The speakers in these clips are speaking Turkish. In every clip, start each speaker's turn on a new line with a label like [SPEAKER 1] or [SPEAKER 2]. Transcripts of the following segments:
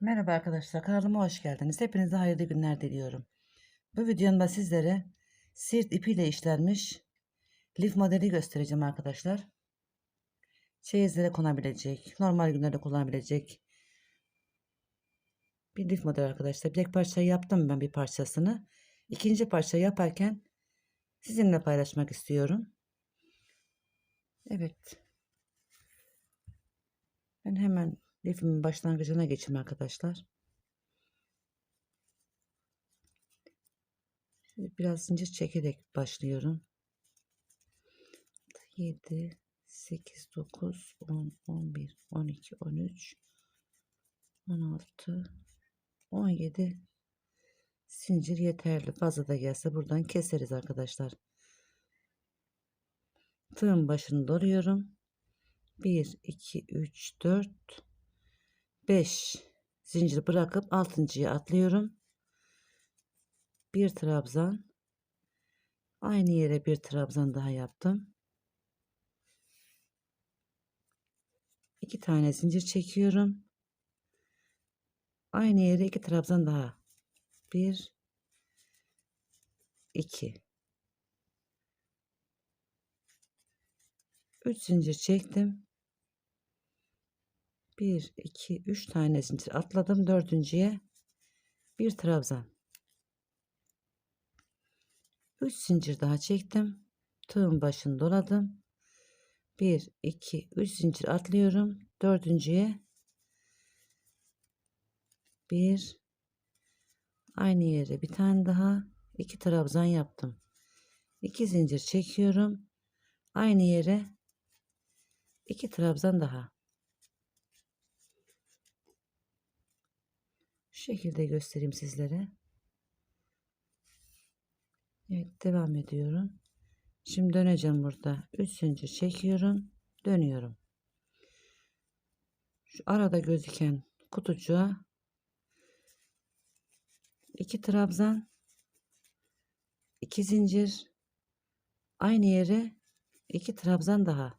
[SPEAKER 1] Merhaba arkadaşlar kanalıma hoş geldiniz. Hepinize hayırlı günler diliyorum. Bu videomda sizlere sirt ipiyle işlenmiş lif modeli göstereceğim arkadaşlar. Çeyizlere konabilecek, normal günlerde kullanabilecek bir lif modeli arkadaşlar. Bir parçayı yaptım ben bir parçasını. İkinci parça yaparken sizinle paylaşmak istiyorum. Evet. Ben hemen lifimin başlangıcına geçeyim arkadaşlar. Şimdi biraz zincir çekerek başlıyorum. 7 8 9 10 11 12 13 16 17 zincir yeterli. Fazla da gelse buradan keseriz arkadaşlar. Tığın başını doluyorum. 1 2 3 4 5 zincir bırakıp altıncıya atlıyorum. Bir trabzan. Aynı yere bir trabzan daha yaptım. İki tane zincir çekiyorum. Aynı yere iki trabzan daha. Bir, iki. Üç zincir çektim. Bir, iki, üç tane zincir atladım. Dördüncüye bir trabzan. Üç zincir daha çektim. Tığın başını doladım. Bir, iki, üç zincir atlıyorum. Dördüncüye bir aynı yere bir tane daha iki trabzan yaptım. İki zincir çekiyorum. Aynı yere iki trabzan daha. Şekilde göstereyim sizlere. Evet devam ediyorum. Şimdi döneceğim burada. 3 zincir çekiyorum. Dönüyorum. Şu arada gözüken kutucuğa iki trabzan iki zincir aynı yere iki trabzan daha.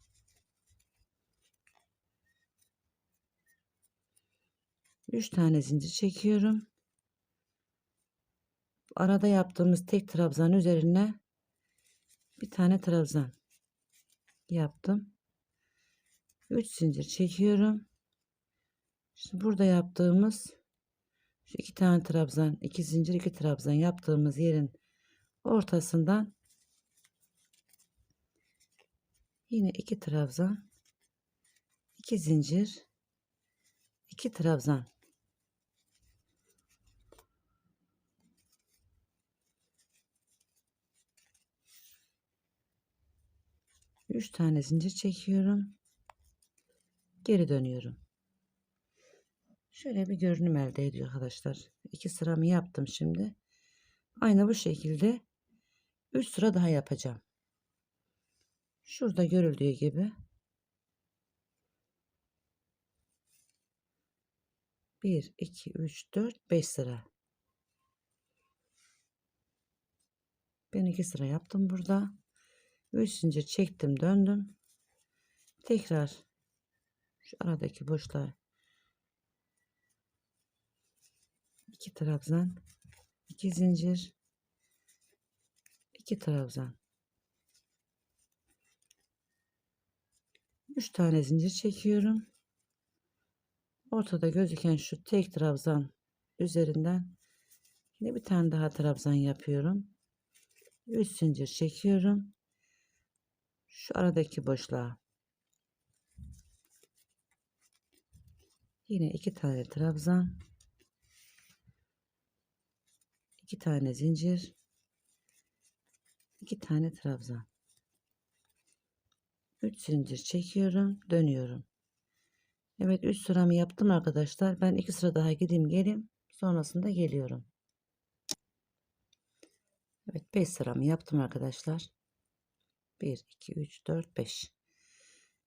[SPEAKER 1] Üç tane zincir çekiyorum. Arada yaptığımız tek trabzan üzerine bir tane trabzan yaptım. 3 zincir çekiyorum. Şimdi burada yaptığımız şu iki tane trabzan, iki zincir, iki trabzan yaptığımız yerin ortasından yine iki trabzan, iki zincir, iki trabzan 3 tane zincir çekiyorum. Geri dönüyorum. Şöyle bir görünüm elde ediyor arkadaşlar. 2 sıramı yaptım şimdi. Aynı bu şekilde 3 sıra daha yapacağım. Şurada görüldüğü gibi bir, iki, üç, dört, beş sıra. Ben iki sıra yaptım burada. 3 zincir çektim döndüm. Tekrar şu aradaki boşluğa iki trabzan iki zincir iki trabzan. 3 tane zincir çekiyorum. Ortada gözüken şu tek trabzan üzerinden yine bir tane daha trabzan yapıyorum. 3 zincir çekiyorum şu aradaki boşluğa. Yine iki tane trabzan. İki tane zincir. İki tane trabzan. 3 zincir çekiyorum dönüyorum. Evet 3 sıramı yaptım arkadaşlar. Ben 2 sıra daha gideyim geleyim. Sonrasında geliyorum. Evet 5 sıramı yaptım arkadaşlar 1 2 3 4 5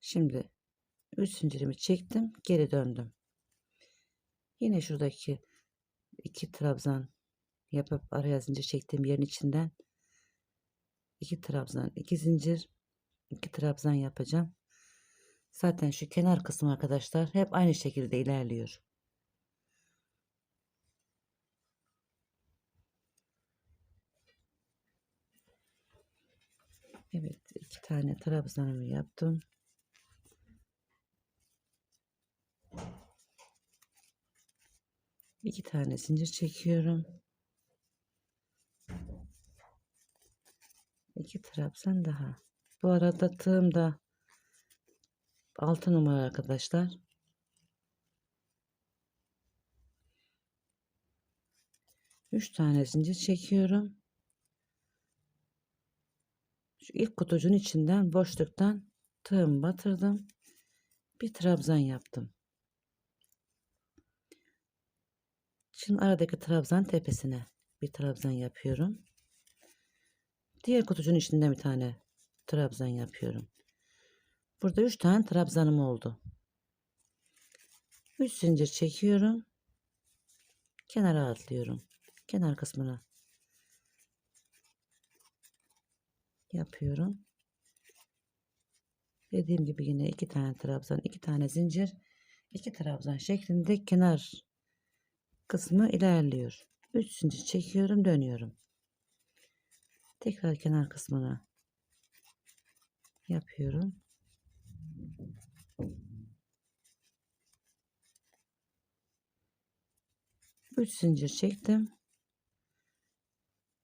[SPEAKER 1] şimdi 3 zincirimi çektim geri döndüm. Yine şuradaki iki trabzan yapıp araya zincir çektiğim yerin içinden iki trabzan iki zincir iki trabzan yapacağım. Zaten şu kenar kısmı arkadaşlar hep aynı şekilde ilerliyor Evet iki tane trabzanımı yaptım. İki tane zincir çekiyorum. İki trabzan daha. Bu arada tığım da 6 numara arkadaşlar. Üç tane zincir çekiyorum. Şu ilk kutucuğun içinden boşluktan tığım batırdım. Bir trabzan yaptım. Şimdi aradaki trabzan tepesine bir trabzan yapıyorum. Diğer kutucuğun içinden bir tane trabzan yapıyorum. Burada 3 tane trabzanım oldu. 3 zincir çekiyorum. Kenara atlıyorum. Kenar kısmına yapıyorum. Dediğim gibi yine iki tane trabzan, iki tane zincir, iki trabzan şeklinde kenar kısmı ilerliyor. 3 zincir çekiyorum, dönüyorum. Tekrar kenar kısmına yapıyorum. Üç zincir çektim.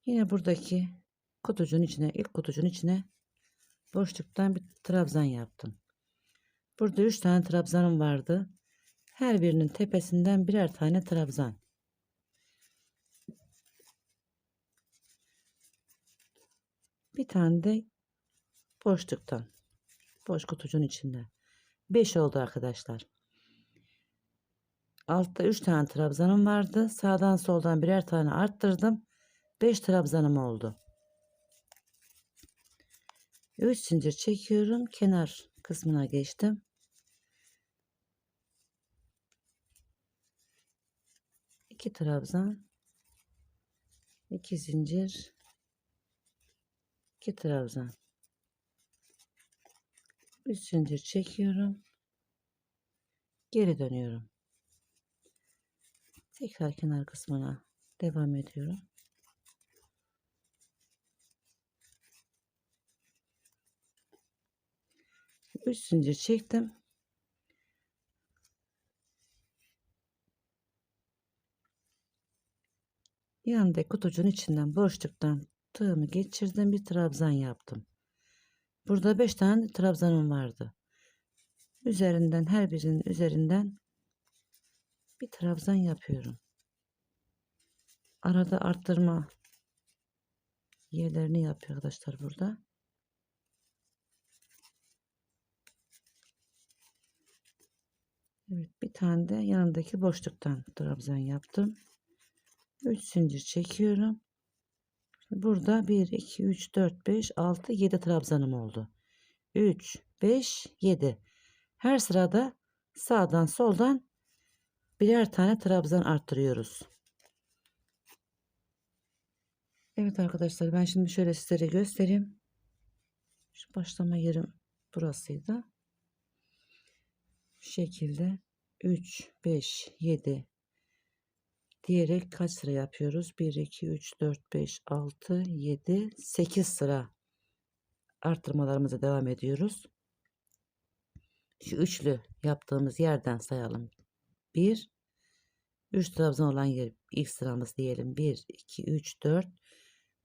[SPEAKER 1] Yine buradaki kutucuğun içine, ilk kutucuğun içine boşluktan bir trabzan yaptım. Burada üç tane trabzanım vardı. Her birinin tepesinden birer tane trabzan. Bir tane de boşluktan. Boş kutucuğun içinde. 5 oldu arkadaşlar. Altta 3 tane trabzanım vardı. Sağdan soldan birer tane arttırdım. 5 trabzanım oldu. 3 zincir çekiyorum. Kenar kısmına geçtim. İki trabzan, iki zincir, iki trabzan. Üç zincir çekiyorum. Geri dönüyorum. Tekrar kenar kısmına devam ediyorum. Üç zincir çektim. Yanındaki kutucuğun içinden boşluktan tığımı geçirdim. Bir trabzan yaptım. Burada 5 tane trabzanım vardı. Üzerinden her birinin üzerinden bir trabzan yapıyorum. Arada arttırma yerlerini yapıyor arkadaşlar burada. Evet bir tane de yanındaki boşluktan trabzan yaptım. 3 zincir çekiyorum. Burada 1 2 3 4 5 6 7 trabzanım oldu. 3 5 7. Her sırada sağdan soldan birer tane trabzan arttırıyoruz. Evet arkadaşlar ben şimdi şöyle sizlere göstereyim. Şu başlama yerim burasıydı. Şekilde 3 5 7 diyerek kaç sıra yapıyoruz? 1 2 3 4 5 6 7 8 sıra arttırmalarımıza devam ediyoruz. Şu üçlü yaptığımız yerden sayalım. 1 3 trabzan olan yer ilk sıramız diyelim. 1 2 3 4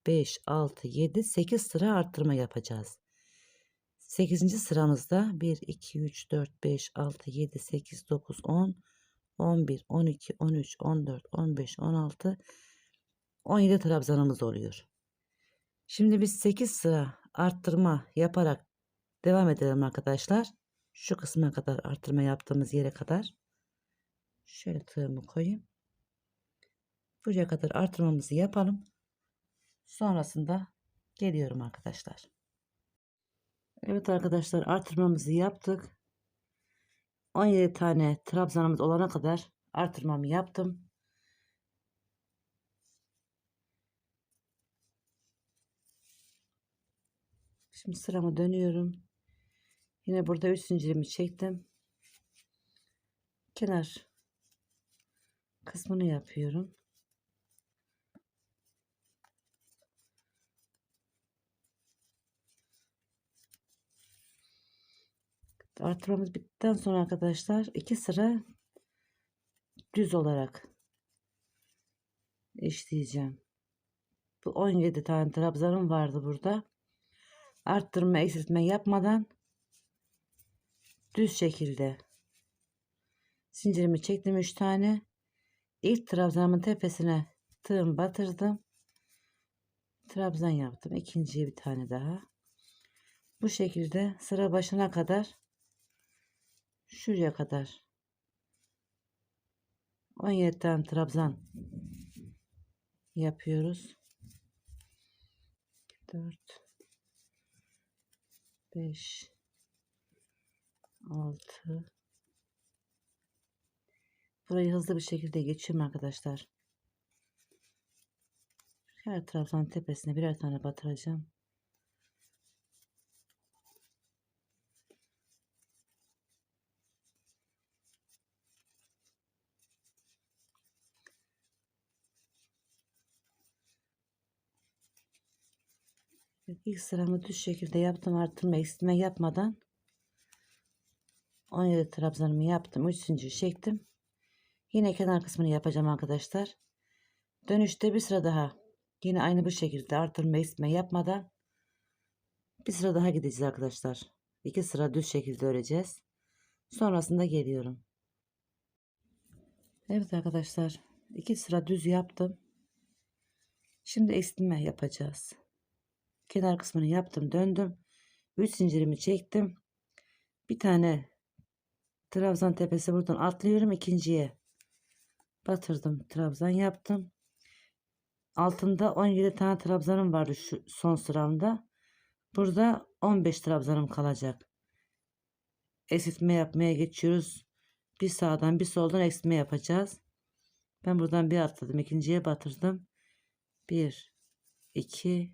[SPEAKER 1] 5 6 7 8 sıra arttırma yapacağız. 8. sıramızda 1 2 3 4 5 6 7 8 9 10 11 12 13 14 15 16 17 trabzanımız oluyor. Şimdi biz 8 sıra arttırma yaparak devam edelim arkadaşlar. Şu kısma kadar arttırma yaptığımız yere kadar. Şöyle tığımı koyayım. Buraya kadar artırmamızı yapalım. Sonrasında geliyorum arkadaşlar. Evet arkadaşlar artırmamızı yaptık. 17 tane trabzanımız olana kadar artırmamı yaptım. Şimdi sıramı dönüyorum. Yine burada 3 zincirimi çektim. Kenar kısmını yapıyorum. Artırmamız bittikten sonra arkadaşlar iki sıra düz olarak işleyeceğim. Bu 17 tane trabzanım vardı burada. Arttırma eksiltme yapmadan düz şekilde zincirimi çektim 3 tane. İlk trabzanımın tepesine tığım batırdım. Trabzan yaptım. İkinciye bir tane daha. Bu şekilde sıra başına kadar şuraya kadar 17 tane trabzan yapıyoruz. 4 5 6 Burayı hızlı bir şekilde geçiyorum arkadaşlar. Her trabzan tepesine birer tane batıracağım. İlk sıramı düz şekilde yaptım artırma eksiltme yapmadan 17 trabzanımı yaptım 3 zincir çektim. Yine kenar kısmını yapacağım arkadaşlar. Dönüşte bir sıra daha. Yine aynı bu şekilde artırma eksiltme yapmadan bir sıra daha gideceğiz arkadaşlar. İki sıra düz şekilde öreceğiz. Sonrasında geliyorum. Evet arkadaşlar iki sıra düz yaptım. Şimdi eksiltme yapacağız kenar kısmını yaptım döndüm. 3 zincirimi çektim. Bir tane trabzan tepesi buradan atlıyorum ikinciye batırdım. Trabzan yaptım. Altında 17 tane trabzanım vardı şu son sıramda. Burada 15 trabzanım kalacak. Eksiltme yapmaya geçiyoruz. Bir sağdan bir soldan eksiltme yapacağız. Ben buradan bir atladım ikinciye batırdım. 1 2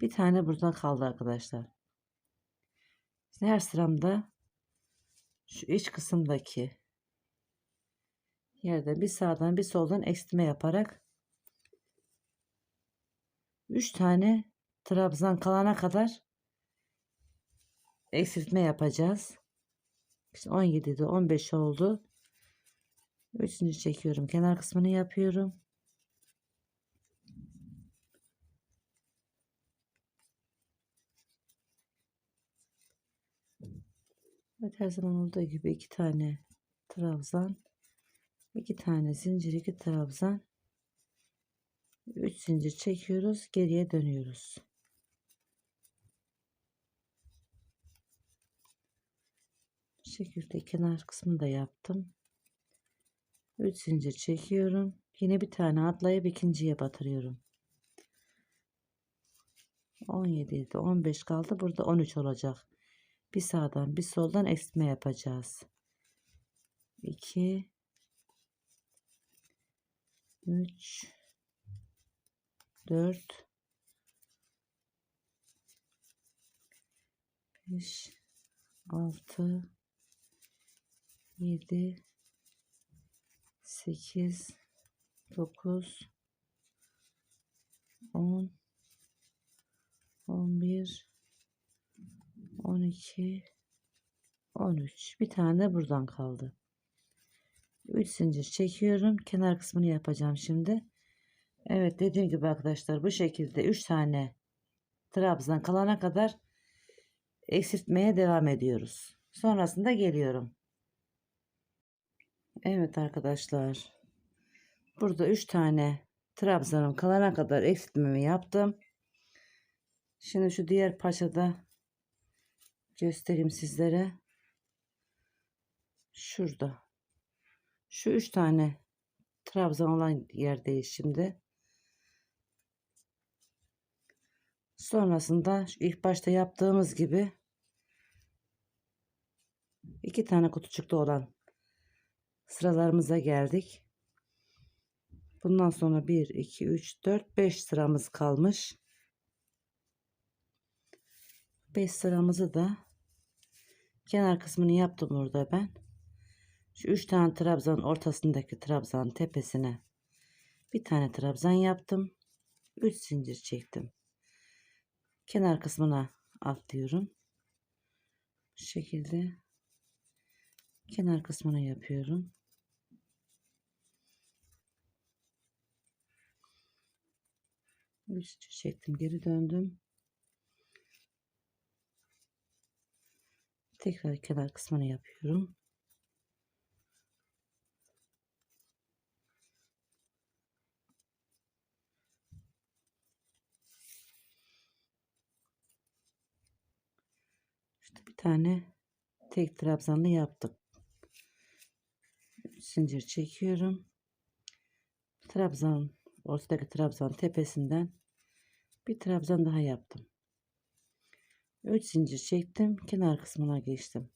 [SPEAKER 1] bir tane buradan kaldı arkadaşlar. Her sıramda şu iç kısımdaki yerde bir sağdan bir soldan eksiltme yaparak 3 tane trabzan kalana kadar eksiltme yapacağız. İşte 17'de 15 oldu. Üçüncü çekiyorum. Kenar kısmını yapıyorum. Evet her zaman olduğu gibi iki tane trabzan, iki tane zincir, iki trabzan, üç zincir çekiyoruz, geriye dönüyoruz. Bu şekilde kenar kısmını da yaptım. 3 zincir çekiyorum. Yine bir tane atlayıp ikinciye batırıyorum. 17 idi. 15 kaldı. Burada 13 olacak bir sağdan bir soldan eksiltme yapacağız. 2 3 4 5 6 7 8 9 10 11 12 13 bir tane de buradan kaldı. 3 zincir çekiyorum. Kenar kısmını yapacağım şimdi. Evet dediğim gibi arkadaşlar bu şekilde 3 tane trabzan kalana kadar eksiltmeye devam ediyoruz. Sonrasında geliyorum. Evet arkadaşlar. Burada 3 tane trabzanım kalana kadar eksiltmemi yaptım. Şimdi şu diğer parçada göstereyim sizlere. Şurada. Şu üç tane trabzan olan yerdeyiz şimdi. Sonrasında ilk başta yaptığımız gibi iki tane kutucukta olan sıralarımıza geldik. Bundan sonra 1, 2, 3, 4, 5 sıramız kalmış. 5 sıramızı da kenar kısmını yaptım burada ben. Şu 3 tane trabzan ortasındaki trabzan tepesine bir tane trabzan yaptım. 3 zincir çektim. Kenar kısmına atlıyorum. Bu şekilde kenar kısmına yapıyorum. Üç çektim geri döndüm. Tekrar kenar kısmını yapıyorum. İşte bir tane tek trabzanlı yaptık. Zincir çekiyorum. Trabzan ortadaki trabzan tepesinden bir trabzan daha yaptım. 3 zincir çektim. Kenar kısmına geçtim.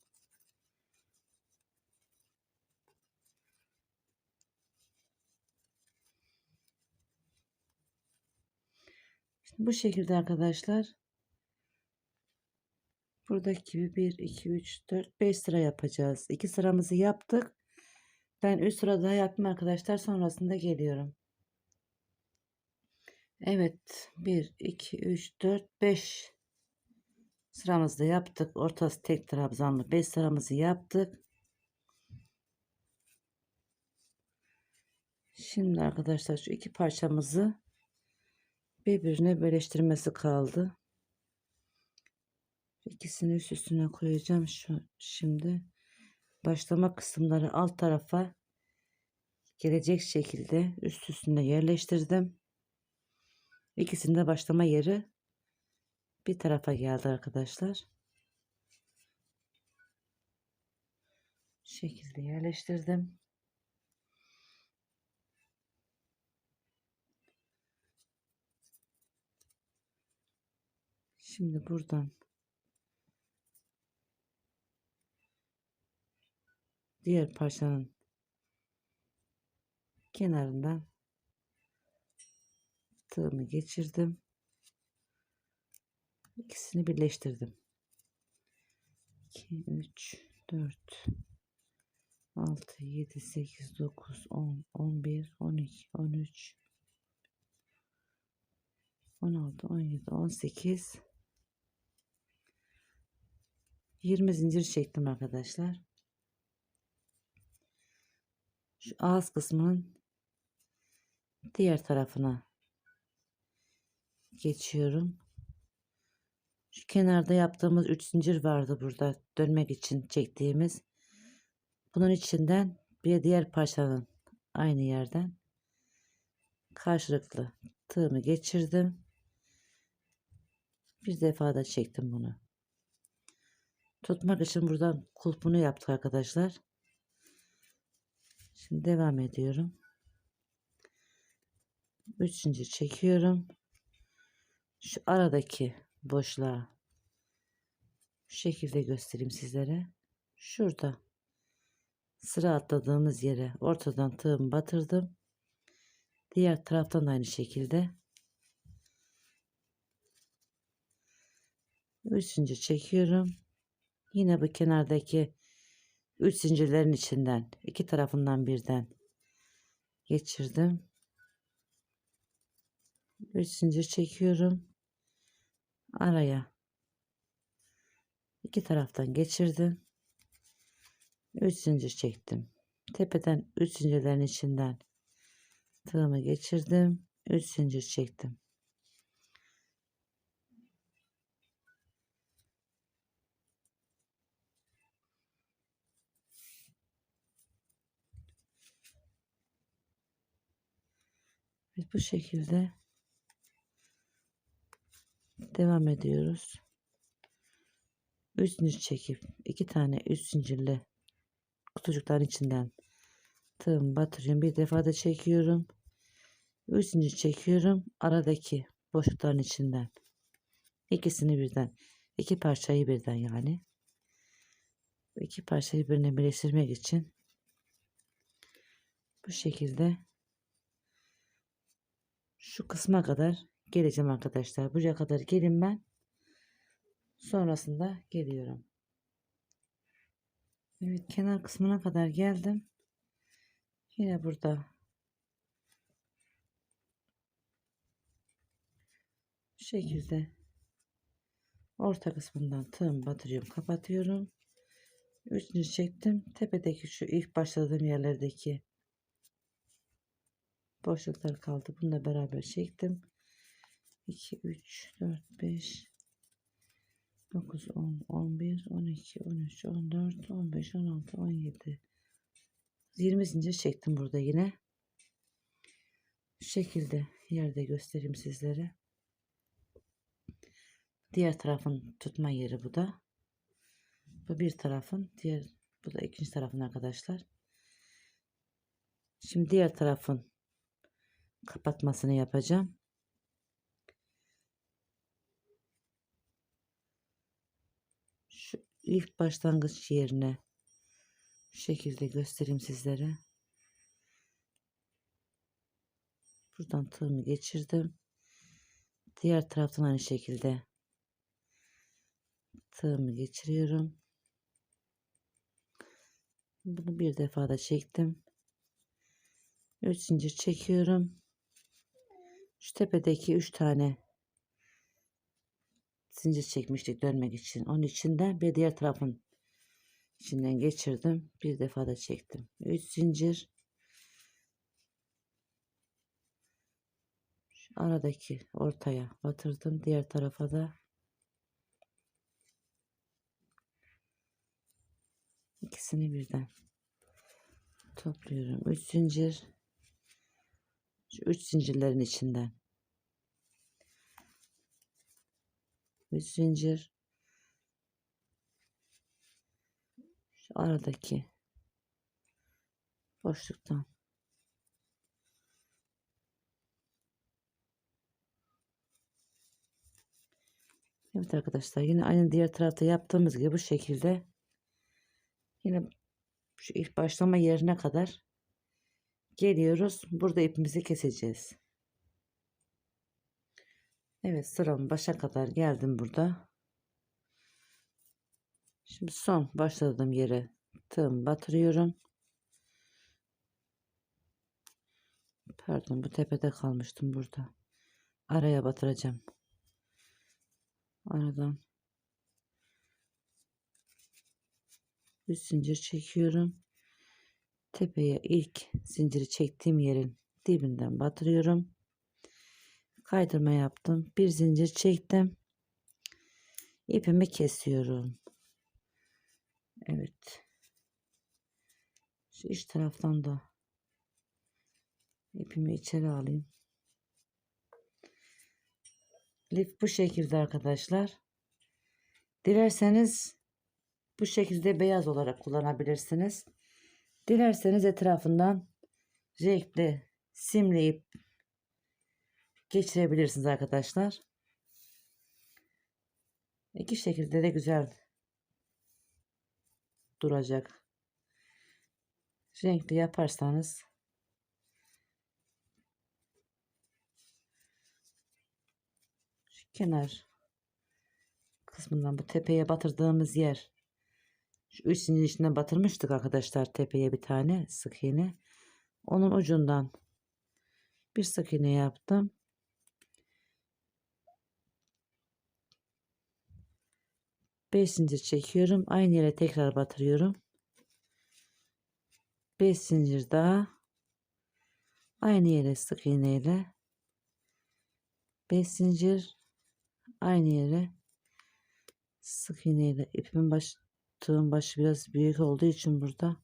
[SPEAKER 1] Şimdi bu şekilde arkadaşlar buradaki gibi 1 2 3 4 5 sıra yapacağız. 2 sıramızı yaptık. Ben 3 sıra daha yaptım arkadaşlar. Sonrasında geliyorum. Evet. 1 2 3 4 5 sıramızda yaptık. Ortası tek trabzanlı 5 sıramızı yaptık. Şimdi arkadaşlar şu iki parçamızı birbirine birleştirmesi kaldı. İkisini üst üstüne koyacağım şu şimdi. Başlama kısımları alt tarafa gelecek şekilde üst üstüne yerleştirdim. İkisinde başlama yeri bir tarafa geldi arkadaşlar. Şekilde yerleştirdim. Şimdi buradan diğer parçanın kenarından tığımı geçirdim. İkisini birleştirdim. 2 3 4 6 7 8 9 10 11 12 13 16 17 18 20 zincir çektim arkadaşlar. Şu ağız kısmının diğer tarafına geçiyorum. Şu kenarda yaptığımız 3 zincir vardı burada dönmek için çektiğimiz. Bunun içinden bir diğer parçanın aynı yerden karşılıklı tığımı geçirdim. Bir defa da çektim bunu. Tutmak için buradan kulpunu yaptık arkadaşlar. Şimdi devam ediyorum. 3 zincir çekiyorum. Şu aradaki boşluğa şu şekilde göstereyim sizlere. Şurada sıra atladığımız yere ortadan tığımı batırdım. Diğer taraftan aynı şekilde 3 zincir çekiyorum. Yine bu kenardaki 3 zincirlerin içinden iki tarafından birden geçirdim. 3 zincir çekiyorum. Araya iki taraftan geçirdim. 3 zincir çektim. Tepeden 3 zincirlerin içinden tığımı geçirdim. 3 zincir çektim. Ve bu şekilde devam ediyoruz. 3 zincir çekip iki tane üst zincirli kutucukların içinden tığımı batırıyorum. Bir defa da çekiyorum. 3 zincir çekiyorum. Aradaki boşlukların içinden ikisini birden iki parçayı birden yani iki parçayı birbirine birleştirmek için bu şekilde şu kısma kadar geleceğim arkadaşlar. Buraya kadar gelin ben. Sonrasında geliyorum. Evet kenar kısmına kadar geldim. Yine burada bu şekilde orta kısmından tığım batırıyorum kapatıyorum. Üçüncü çektim. Tepedeki şu ilk başladığım yerlerdeki boşluklar kaldı. Bunu da beraber çektim. 2, 3, 4, 5, 9, 10, 11, 12, 13, 14, 15, 16, 17, 20 zincir çektim burada yine. Şu şekilde yerde göstereyim sizlere. Diğer tarafın tutma yeri bu da. Bu bir tarafın diğer bu da ikinci tarafın arkadaşlar. Şimdi diğer tarafın kapatmasını yapacağım. Şu ilk başlangıç yerine şu şekilde göstereyim sizlere. Buradan tığımı geçirdim. Diğer taraftan aynı şekilde tığımı geçiriyorum. Bunu bir defa da çektim. 3 zincir çekiyorum. Şu tepedeki 3 tane zincir çekmiştik dönmek için. Onun içinden bir diğer tarafın içinden geçirdim. Bir defa da çektim. 3 zincir. Şu aradaki ortaya batırdım. Diğer tarafa da ikisini birden topluyorum. 3 zincir. Şu 3 zincirlerin içinden. 3 zincir. Şu aradaki boşluktan Evet arkadaşlar yine aynı diğer tarafta yaptığımız gibi bu şekilde yine şu ilk başlama yerine kadar geliyoruz. Burada ipimizi keseceğiz. Evet sıram başa kadar geldim burada. Şimdi son başladığım yere tığım batırıyorum. Pardon bu tepede kalmıştım burada. Araya batıracağım. Aradan bir zincir çekiyorum. Tepeye ilk zinciri çektiğim yerin dibinden batırıyorum. Kaydırma yaptım. Bir zincir çektim. İpimi kesiyorum. Evet. Şu iç taraftan da ipimi içeri alayım. Lif bu şekilde arkadaşlar. Dilerseniz bu şekilde beyaz olarak kullanabilirsiniz. Dilerseniz etrafından renkli simleyip geçirebilirsiniz arkadaşlar. İki şekilde de güzel duracak. Renkli yaparsanız şu kenar kısmından bu tepeye batırdığımız yer şu üç içinden batırmıştık arkadaşlar tepeye bir tane sık iğne. Onun ucundan bir sık iğne yaptım. 5 zincir çekiyorum. Aynı yere tekrar batırıyorum. 5 zincir daha. Aynı yere sık iğne ile 5 zincir aynı yere sık iğne ile ipimin baş tığın başı biraz büyük olduğu için burada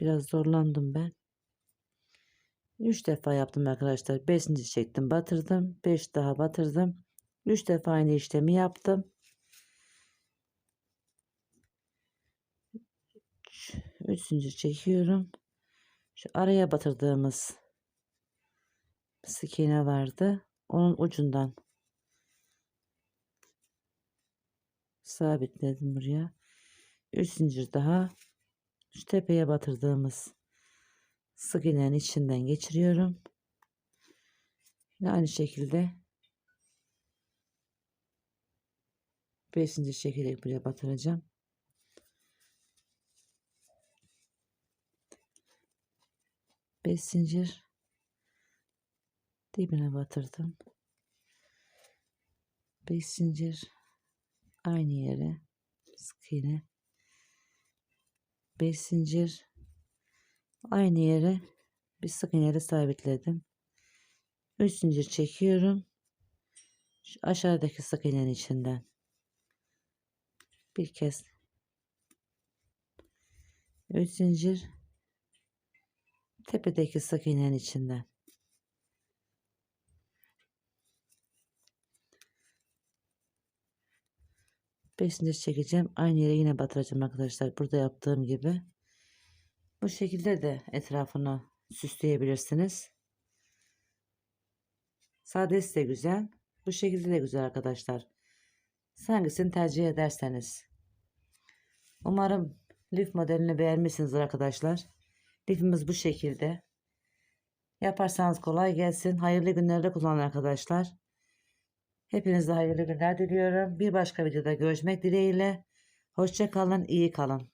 [SPEAKER 1] biraz zorlandım ben. 3 defa yaptım arkadaşlar. 5 zincir çektim, batırdım. 5 daha batırdım. 3 defa aynı işlemi yaptım. 3 zincir çekiyorum. Şu araya batırdığımız sık vardı. Onun ucundan sabitledim buraya. 3 zincir daha şu tepeye batırdığımız sık iğnenin içinden geçiriyorum. Yine aynı şekilde 5 zincir çekerek buraya batıracağım. Beş zincir dibine batırdım. 5 zincir aynı yere sık iğne. 5 zincir aynı yere bir sık iğneyle sabitledim. 3 zincir çekiyorum. Şu aşağıdaki sık iğnenin içinden bir kez. 3 zincir tepedeki sık iğnenin içinden 5 zincir çekeceğim. Aynı yere yine batıracağım arkadaşlar. Burada yaptığım gibi. Bu şekilde de etrafını süsleyebilirsiniz. Sadesi de güzel. Bu şekilde de güzel arkadaşlar. Hangisini tercih ederseniz. Umarım lif modelini beğenmişsinizdir arkadaşlar. Lifimiz bu şekilde. Yaparsanız kolay gelsin. Hayırlı günlerde kullanın arkadaşlar. Hepinize hayırlı günler diliyorum. Bir başka videoda görüşmek dileğiyle. Hoşça kalın, iyi kalın.